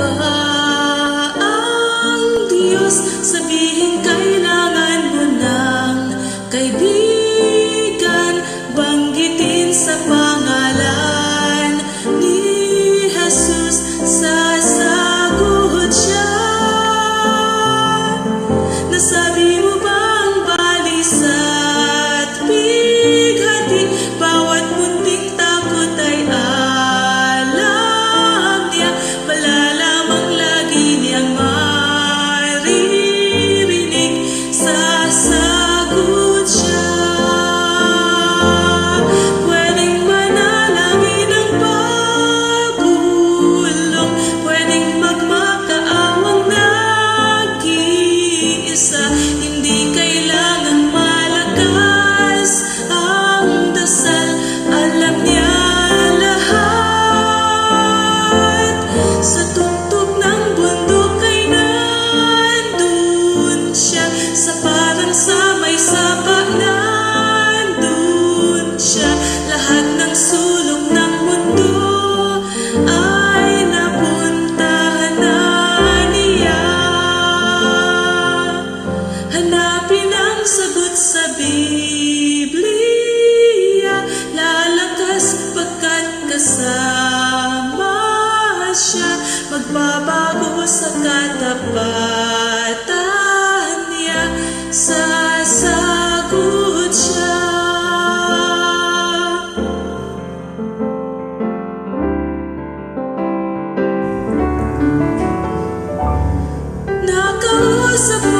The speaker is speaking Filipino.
ba ang Diyos sa Magbabago sa katapatan niya. Sasagot siya. Nakausap mo